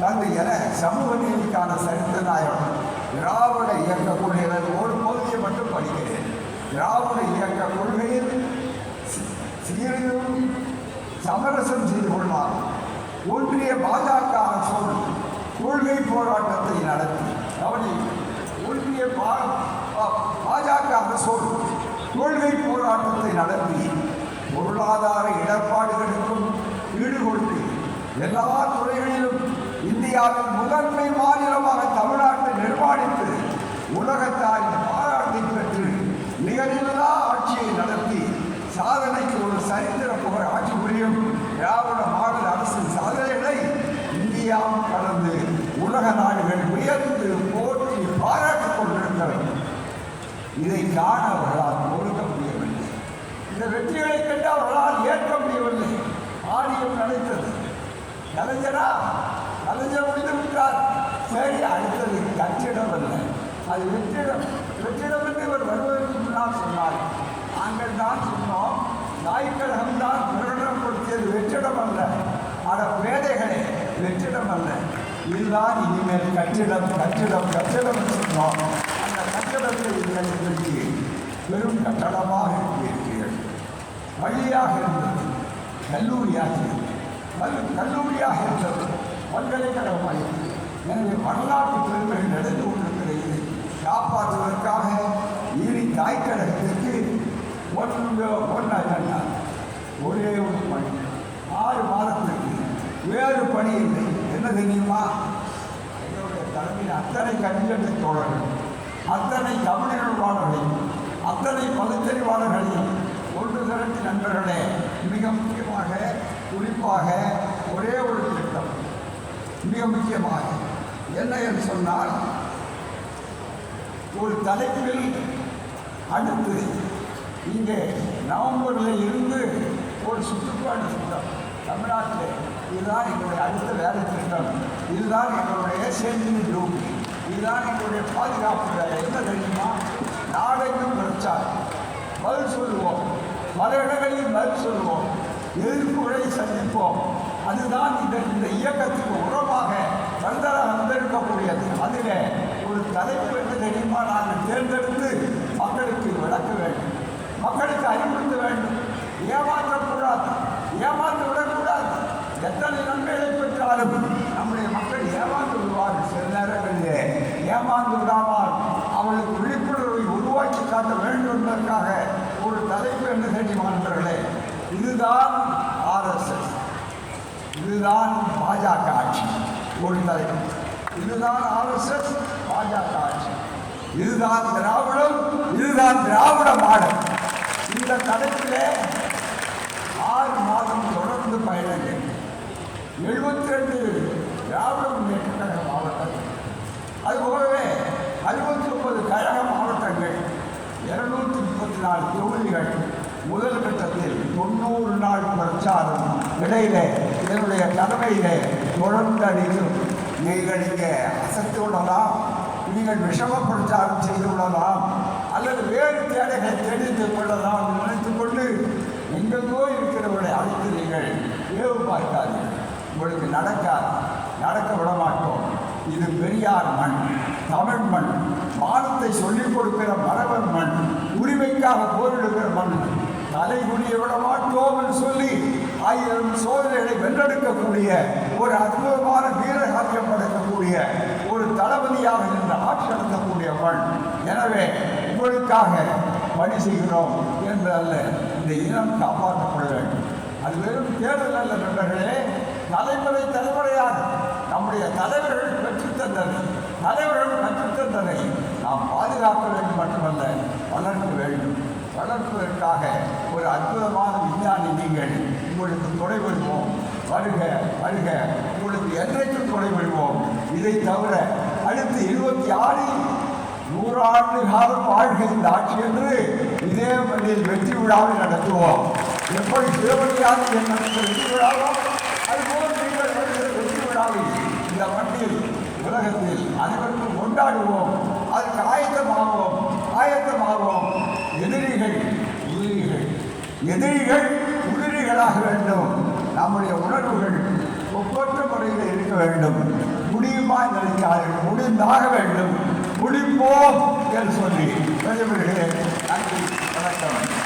தந்தை என சமூக நீதிக்கான சரித்திர நாயகம் திராவிட இயக்க கொள்கைகள் ஒரு பகுதியை மட்டும் படிக்கிறேன். திராவிட இயக்க கொள்கையில் சி- சமரசம் செய்து கொள்வார். ஒன்றிய பாஜக சொல் கொள்கை போராட்டத்தை நடத்தி அவனை ஒன்றிய பா- பாஜக சொல் கொள்கை போராட்டத்தை நடத்தி பொருளாதார இடர்பாடுகளுக்கும் ஈடுகொடுத்து எல்லா துறைகளிலும் இந்தியாவின் முதன்மை மாநிலமாக தமிழ்நாட்டை நிர்மாணித்து உலகத்தாரின் பாராட்டை பெற்று நிகரில்லா ஆட்சியை நடத்தி சாதனைக்கு ஒரு சரித்திர புகழ் ஆட்சி புரியும் திராவிட மாநில அரசின் சாதனைகளை இந்தியாவும் கடந்து உலக நாடுகள் உயர்ந்து போற்றி பாராட்டிக் கொண்டிருக்கிறது. இதை காண அவர்களால் கொடுக்க முடியவில்லை. இந்த வெற்றிகளை கண்டு அவர்களால் ஏற்க முடியவில்லை. ஆடியம் நினைத்தது. கலைஞரா கலைஞர் முடிந்து விட்டார் சரி அடுத்தது கட்டிடம் அல்ல. அது வெற்றிடம் வெற்றிடம் என்று இவர் வருவதற்கு முன்னால் சொன்னார். நாங்கள் தான் சொன்னோம் நாய்க்கழகம் தான் பிரகடனம் கொடுத்தது வெற்றிடம் அல்ல. அட பேதைகளே வெற்றிடம் அல்ல. இதுதான் இனிமேல் கட்டிடம் கட்டிடம் கட்டிடம் சொன்னோம். அந்த கட்டிடத்தை நீங்கள் இன்றைக்கு பெரும் கட்டடமாக இருக்கிறீர்கள் பள்ளியாக இருந்தது கல்லூரியாக இருந்தது கல்லூரியாக இருந்தது. பல்கலைக்கழகமாக எனவே வரலாற்று பெருமைகள் நடந்து கொண்டிருக்கிறது காப்பாற்றுவதற்காக ஈரி தாய்க்கழகத்திற்கு ஒன்று ஒன்றா ஒரே ஒரு பணி ஆறு மாதத்திற்கு வேறு பணி இல்லை என்ன தெரியுமா எங்களுடைய தலைமையில் அத்தனை கல்வியற்ற தோழர்கள் அத்தனை தமிழர்களையும் அத்தனை பகுத்தறிவாளர்களையும் ஒன்று திரட்டி நண்பர்களே மிக முக்கியமாக குறிப்பாக ஒரே ஒரு திட்டம். மிக முக்கியமாக என்ன என்று சொன்னால் ஒரு தலைப்பில் அடுத்து இங்கே நவம்பரில் இருந்து ஒரு சுற்றுப்பாடு திட்டம் தமிழ்நாட்டில் இதுதான் எங்களுடைய அடுத்த வேலை திட்டம். இதுதான் எங்களுடைய சேமிப்பு குரூப் இதுதான் எங்களுடைய பாதுகாப்பு வேலை. என்ன தெரியுமா? நாடெங்கும் பிரச்சாரம். பதில் சொல்லுவோம். பல இடங்களில் பதில் சொல்லுவோம். எதிர்ப்புகளை சந்திப்போம். அதுதான் இந்த இந்த இயக்கத்துக்கு உரமாக வந்தர வந்திருக்கக்கூடியது அதில் ஒரு தலைப்பு என்று தெரியுமா? நாங்கள் தேர்ந்தெடுத்து மக்களுக்கு விளக்க வேண்டும். மக்களுக்கு அறிவுறுத்த வேண்டும். ஏமாற்றக்கூடாது. ஏமாற்ற விடக்கூடாது எத்தனை நன்மைகளை பெற்றாலும் நம்முடைய மக்கள் ஏமாந்து விடுவார்கள். சில நேரங்களிலே ஏமாந்து விடாமல் அவளுக்கு விழிப்புணர்வை உருவாக்கி காட்ட வேண்டும் என்பதற்காக ஒரு தலைப்பு என்று தெரியுமா நண்பர்களே? இதுதான் ஆர்எஸ்எஸ் இதுதான் பாஜக ஆட்சி. ஒரு தலைப்பு. இதுதான் ஆர்எஸ்எஸ் பாஜக ஆட்சி. இதுதான் திராவிடம் இதுதான் திராவிட மாடல். இந்த தலைப்பிலே ஆறு மாதம் தொடர்ந்து பயணங்கள். எழுபத்தி ரெண்டு திராவிட முன்னேற்ற கழக மாவட்டங்கள். அதுபோலவே அறுபத்தி ஒன்பது கழக மாவட்டங்கள். இருநூற்றி முப்பத்தி நாலு தொகுதிகள். முதல் கட்டத்தில் தொண்ணூறு நாள் பிரச்சாரம் இடையிலே இதனுடைய தலைமையிலே தொடர்ந்து அடிக்கும் நீங்கள் இங்கே அசத்து விடலாம் நீங்கள் விஷம பிரச்சாரம் செய்து விடலாம் அல்லது வேறு தேடைகளை தெரிந்து கொள்ளலாம் என்று நினைத்துக் கொண்டு எங்கெங்கோ இருக்கிறவர்களை அழைத்து நீங்கள் ஏவு பார்க்காதீர்கள். உங்களுக்கு நடக்காது நடக்க விட மாட்டோம் இது பெரியார் மண் தமிழ் மண் மானத்தை சொல்லிக் கொடுக்கிற மரபன் மண் உரிமைக்காக போரிடுகிற மண். தலை குனிய விட மாட்டோம் என்று சொல்லி ஆயிரம் சோதனைகளை வென்றெடுக்கக்கூடிய ஒரு அற்புதமான வீரகாரியம் படைக்கக்கூடிய ஒரு தளபதியாக நின்று ஆட்சி நடத்தக்கூடியவள். எனவே உங்களுக்காக பணி செய்கிறோம் என்று அல்ல இந்த இனம் காப்பாற்றப்பட வேண்டும். அது வெறும் தேர்தல் அல்ல நண்பர்களே தலைமுறை தலைமுறையாக நம்முடைய தலைவர்கள் பெற்றுத் தலைவர்கள் கற்றுத்தந்தனை நாம் பாதுகாக்க வேண்டும் மட்டுமல்ல வளர்க்க வேண்டும். வளர்ப்பதற்காக ஒரு அற்புதமான விஞ்ஞானி நீங்கள் உங்களுக்கு துணை வருவோம் வருக வருக. உங்களுக்கு என்றைக்கும் துணை வருவோம் இதை தவிர அடுத்து இருபத்தி ஆறில் நூறாண்டு காலம் வாழ்க இந்த ஆட்சி என்று இதே மண்ணில் வெற்றி விழாவை நடத்துவோம். எப்படி சிவபடியாக நடத்த வெற்றி விழாவோ அதுபோல் நீங்கள் வெற்றி விழாவை இந்த மண்ணில் உலகத்தில் அனைவருக்கும் கொண்டாடுவோம். எதிரிகள் உதிரிகளாக வேண்டும். நம்முடைய உணர்வுகள் ஒவ்வொரு முறையில் இருக்க வேண்டும். முடியுமா நினைக்காது முடிந்தாக வேண்டும். முடிப்போம் என்று சொல்லி. பிரதமர்களே நன்றி வணக்கம்.